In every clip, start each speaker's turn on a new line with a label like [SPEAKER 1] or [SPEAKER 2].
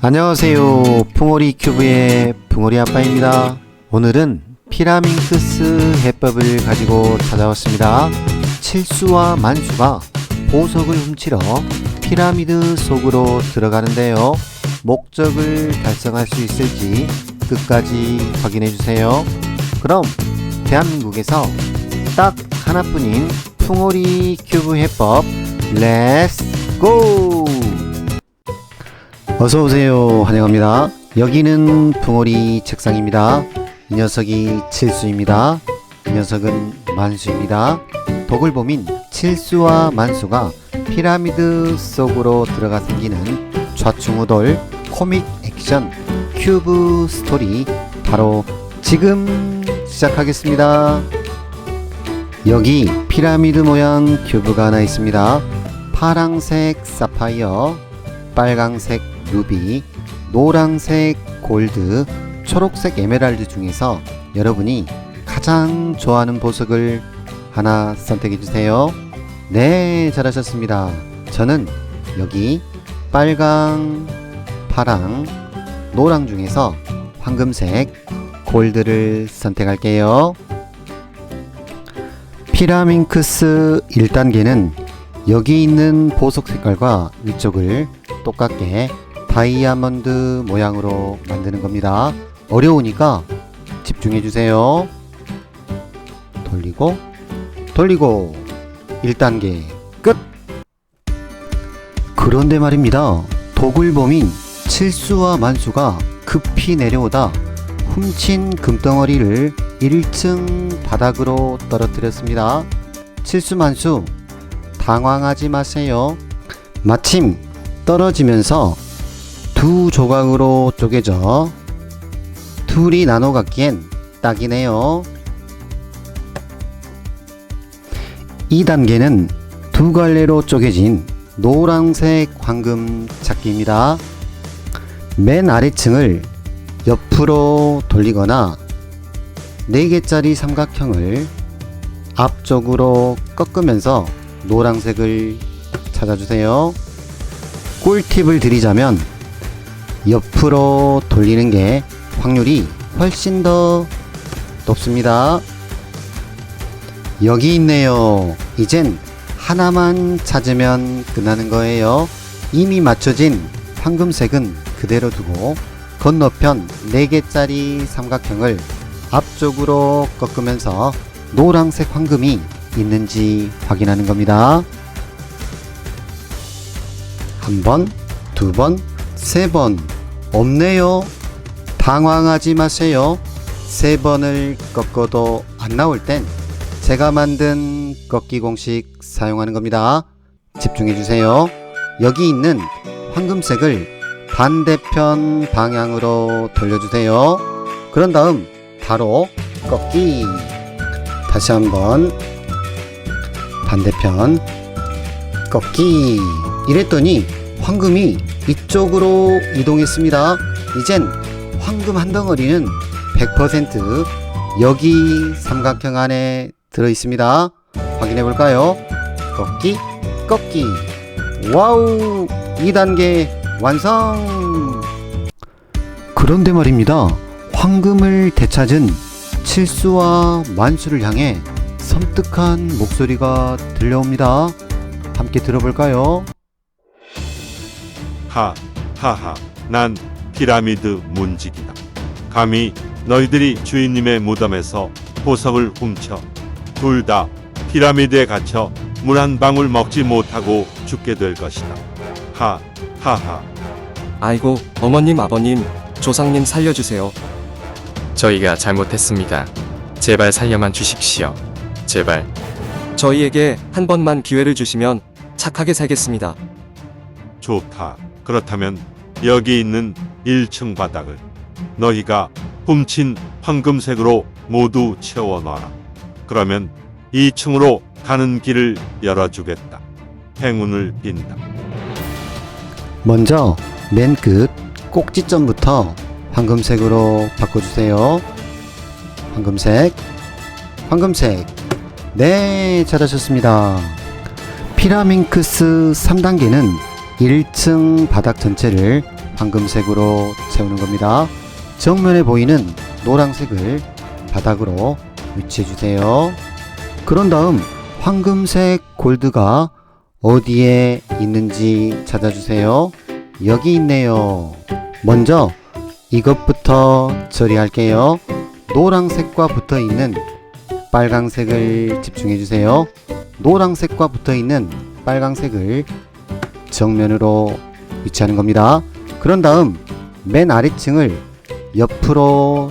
[SPEAKER 1] 안녕하세요. 풍오리 큐브의 풍오리 아빠입니다. 오늘은 피라밍크스 해법을 가지고 찾아왔습니다. 칠수와 만수가 보석을 훔치러 피라미드 속으로 들어가는데요. 목적을 달성할 수 있을지 끝까지 확인해 주세요. 그럼 대한민국에서 딱 하나뿐인 풍오리 큐브 해법 렛츠 고! 어서 오세요. 환영합니다. 여기는 풍오리 책상입니다. 이 녀석이 칠수입니다. 이 녀석은 만수입니다. 독을 보민 칠수와 만수가 피라미드 속으로 들어가 생기는 좌충우돌 코믹 액션 큐브 스토리 바로 지금 시작하겠습니다. 여기 피라미드 모양 큐브가 하나 있습니다. 파랑색 사파이어, 빨강색 루비, 노란색 골드, 초록색 에메랄드 중에서 여러분이 가장 좋아하는 보석을 하나 선택해 주세요. 네, 잘하셨습니다. 저는 여기 빨강, 파랑, 노랑 중에서 황금색 골드를 선택할게요. 피라밍크스 1단계는 여기 있는 보석 색깔과 위쪽을 똑같게 다이아몬드 모양으로 만드는 겁니다. 어려우니까 집중해 주세요. 돌리고 돌리고 1단계 끝. 그런데 말입니다. 독을범인 칠수와 만수가 급히 내려오다 훔친 금덩어리를 1층 바닥으로 떨어뜨렸습니다. 칠수만수 당황하지 마세요. 마침 떨어지면서 두 조각으로 쪼개져 둘이 나눠 갖기엔 딱이네요. 2단계는 두 갈래로 쪼개진 노란색 황금 찾기입니다. 맨 아래층을 옆으로 돌리거나 4개짜리 삼각형을 앞쪽으로 꺾으면서 노란색을 찾아주세요. 꿀팁을 드리자면 옆으로 돌리는 게 확률이 훨씬 더 높습니다. 여기 있네요. 이젠 하나만 찾으면 끝나는 거예요. 이미 맞춰진 황금색은 그대로 두고 건너편 4개짜리 삼각형을 앞쪽으로 꺾으면서 노란색 황금이 있는지 확인하는 겁니다. 한 번, 두 번, 세 번. 없네요. 당황하지 마세요. 세 번을 꺾어도 안 나올 땐 제가 만든 꺾기 공식 사용하는 겁니다. 집중해 주세요. 여기 있는 황금색을 반대편 방향으로 돌려주세요. 그런 다음 바로 꺾기. 다시 한번 반대편 꺾기. 이랬더니 황금이 이쪽으로 이동했습니다. 이젠 황금 한 덩어리는 100% 여기 삼각형 안에 들어 있습니다. 확인해 볼까요? 꺾기, 꺾기. 와우! 2단계 완성! 그런데 말입니다. 황금을 되찾은 칠수와 만수를 향해 섬뜩한 목소리가 들려옵니다. 함께 들어볼까요?
[SPEAKER 2] 하, 하하, 난 피라미드 문직이다. 감히 너희들이 주인님의 무덤에서 보석을 훔쳐 둘 다 피라미드에 갇혀 물 한 방울 먹지 못하고 죽게 될 것이다. 하, 하하,
[SPEAKER 3] 아이고, 어머님, 아버님, 조상님 살려주세요.
[SPEAKER 4] 저희가 잘못했습니다. 제발 살려만 주십시오. 제발.
[SPEAKER 3] 저희에게 한 번만 기회를 주시면 착하게 살겠습니다.
[SPEAKER 2] 좋다. 그렇다면 여기 있는 1층 바닥을 너희가 훔친 황금색으로 모두 채워놔라. 그러면 2층으로 가는 길을 열어주겠다. 행운을 빈다.
[SPEAKER 1] 먼저 맨 끝 꼭지점부터 황금색으로 바꿔주세요. 황금색, 황금색. 네, 잘하셨습니다. 피라밍크스 3단계는 1층 바닥 전체를 황금색으로 채우는 겁니다. 정면에 보이는 노란색을 바닥으로 위치해 주세요. 그런 다음 황금색 골드가 어디에 있는지 찾아주세요. 여기 있네요. 먼저 이것부터 처리할게요. 노란색과 붙어 있는 빨강색을 집중해 주세요. 노란색과 붙어 있는 빨강색을 정면으로 위치하는 겁니다. 그런 다음 맨 아래층을 옆으로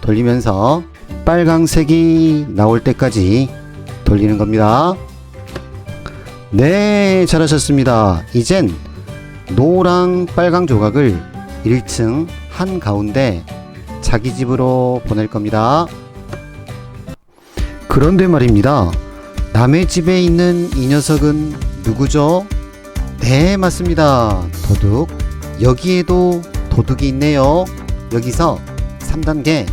[SPEAKER 1] 돌리면서 빨강색이 나올 때까지 돌리는 겁니다. 네, 잘하셨습니다. 이젠 노랑 빨강 조각을 1층 한 가운데 자기 집으로 보낼 겁니다. 그런데 말입니다. 남의 집에 있는 이 녀석은 누구죠? 네, 맞습니다. 도둑. 여기에도 도둑이 있네요. 여기서 3단계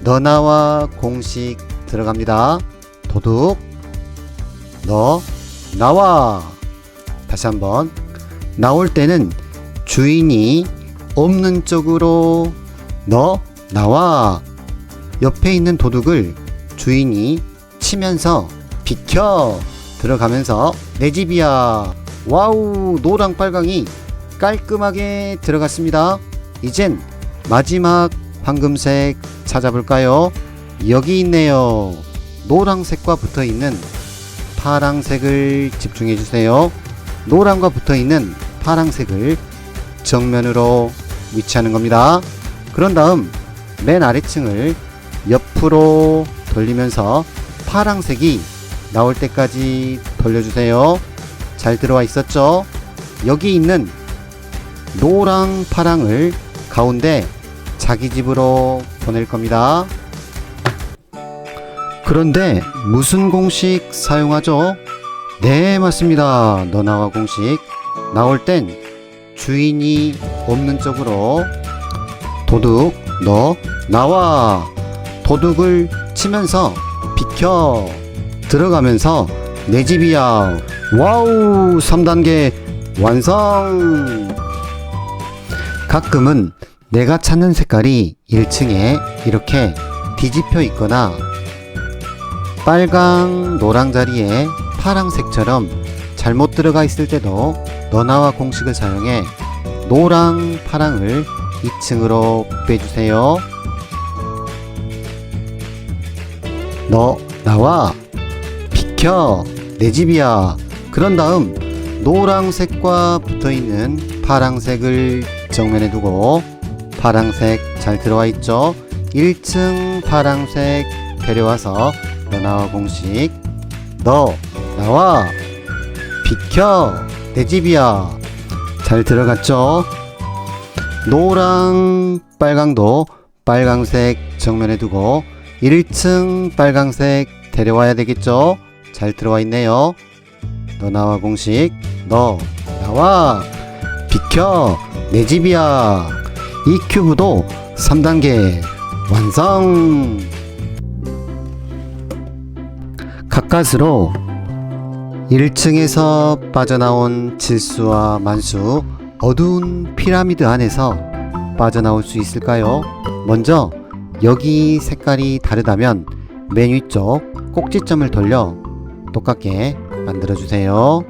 [SPEAKER 1] 너나와 공식 들어갑니다. 도둑. 너 나와. 다시 한번 나올 때는 주인이 없는 쪽으로 너 나와. 옆에 있는 도둑을 주인이 치면서 비켜 들어가면서 내 집이야. 와우 노랑 빨강이 깔끔하게 들어갔습니다. 이젠 마지막 황금색 찾아볼까요? 여기 있네요. 노랑색과 붙어 있는 파랑색을 집중해 주세요. 노랑과 붙어 있는 파랑색을 정면으로 위치하는 겁니다. 그런 다음 맨 아래층을 옆으로 돌리면서 파랑색이 나올 때까지 돌려주세요. 잘 들어와 있었죠? 여기 있는 노랑 파랑을 가운데 자기 집으로 보낼 겁니다. 그런데 무슨 공식 사용하죠? 네, 맞습니다. 너나와 공식. 나올 땐 주인이 없는 쪽으로 도둑, 너, 나와. 도둑을 치면서 비켜. 들어가면서 내 집이야. 와우, 3단계 완성! 가끔은 내가 찾는 색깔이 1층에 이렇게 뒤집혀 있거나 빨강, 노랑 자리에 파랑색처럼 잘못 들어가 있을 때도 너나와 공식을 사용해 노랑, 파랑을 2층으로 빼주세요. 너 나와 비켜 내 집이야. 그런 다음 노랑색과 붙어 있는 파랑색을 정면에 두고 파랑색 잘 들어와 있죠? 1층 파랑색 데려와서 너 나와 공식 너 나와 비켜 내 집이야 잘 들어갔죠? 노랑 빨강도 빨강색 정면에 두고 1층 빨강색 데려와야 되겠죠? 잘 들어와 있네요. 너 나와 공식 너 나와 비켜 내 집이야 이 큐브도 3단계 완성 가까스로 1층에서 빠져나온 질수와 만수 어두운 피라미드 안에서 빠져나올 수 있을까요? 먼저 여기 색깔이 다르다면 맨 위쪽 꼭지점을 돌려 똑같게 만들어 주세요.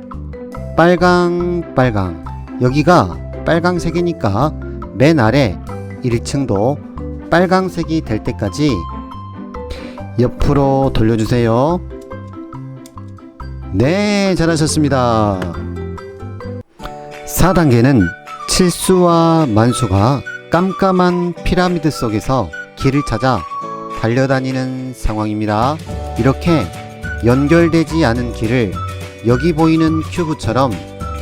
[SPEAKER 1] 빨강 빨강 여기가 빨강색이니까 맨 아래 1층도 빨강색이 될 때까지 옆으로 돌려주세요. 네, 잘하셨습니다. 4단계는 칠수와 만수가 깜깜한 피라미드 속에서 길을 찾아 달려다니는 상황입니다. 이렇게 연결되지 않은 길을 여기 보이는 큐브처럼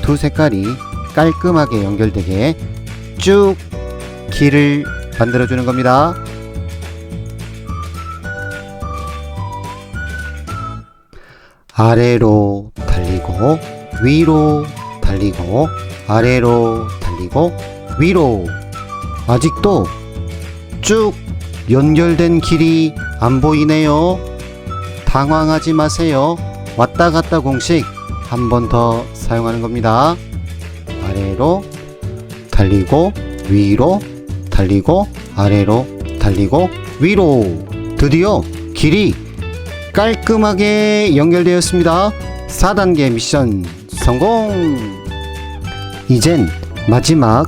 [SPEAKER 1] 두 색깔이 깔끔하게 연결되게 쭉 길을 만들어주는 겁니다. 아래로 달리고 위로 달리고 아래로 달리고 위로 아직도 쭉 연결된 길이 안 보이네요. 당황하지 마세요. 왔다 갔다 공식 한 번 더 사용하는 겁니다. 아래로 달리고 위로 달리고 아래로 달리고 위로 드디어 길이 깔끔하게 연결되었습니다. 4단계 미션 성공! 이젠 마지막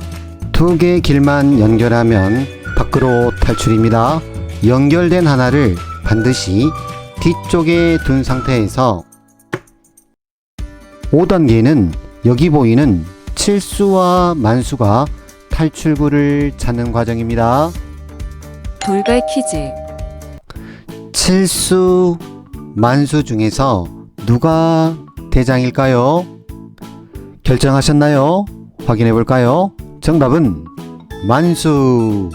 [SPEAKER 1] 두 개 길만 연결하면 밖으로 탈출입니다. 연결된 하나를 반드시 뒤쪽에 둔 상태에서 5단계는 여기 보이는 칠수와 만수가 탈출구를 찾는 과정입니다.
[SPEAKER 5] 돌발 퀴즈.
[SPEAKER 1] 칠수, 만수 중에서 누가 대장일까요? 결정하셨나요? 확인해 볼까요? 정답은 만수.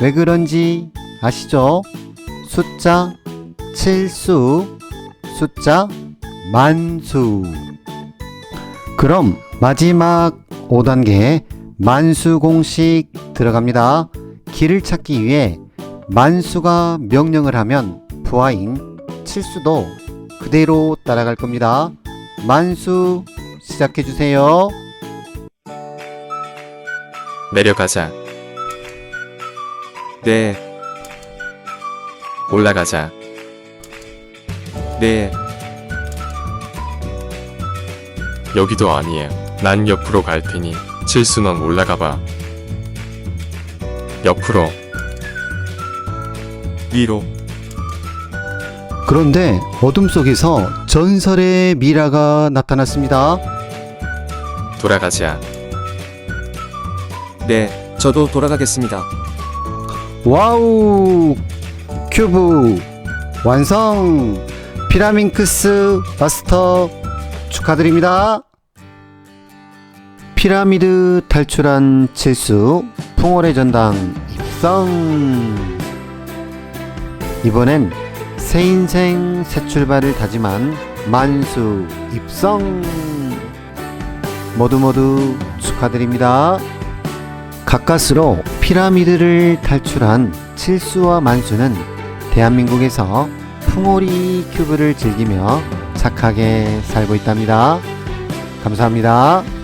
[SPEAKER 1] 왜 그런지 아시죠? 숫자 칠수, 숫자 만수. 그럼 마지막 5단계 만수 공식 들어갑니다. 길을 찾기 위해 만수가 명령을 하면 부하인 칠수도 그대로 따라갈 겁니다. 만수 시작해 주세요.
[SPEAKER 4] 내려가자.
[SPEAKER 3] 네,
[SPEAKER 4] 올라가자.
[SPEAKER 3] 네,
[SPEAKER 4] 여기도 아니에요. 난 옆으로 갈 테니 칠수 넌 올라가 봐. 옆으로.
[SPEAKER 3] 위로,
[SPEAKER 1] 그런데 어둠 속에서 전설의 미라가 나타났습니다.
[SPEAKER 4] 돌아가자.
[SPEAKER 3] 네, 저도 돌아가겠습니다.
[SPEAKER 1] 와우! 큐브 완성! 피라밍크스 마스터 축하드립니다. 피라미드 탈출한 칠수 풍월의 전당 입성! 이번엔 새 인생 새 출발을 다짐한 만수 입성! 모두 모두 축하드립니다. 가까스로 피라미드를 탈출한 칠수와 만수는 대한민국에서 풍오리 큐브를 즐기며 착하게 살고 있답니다. 감사합니다.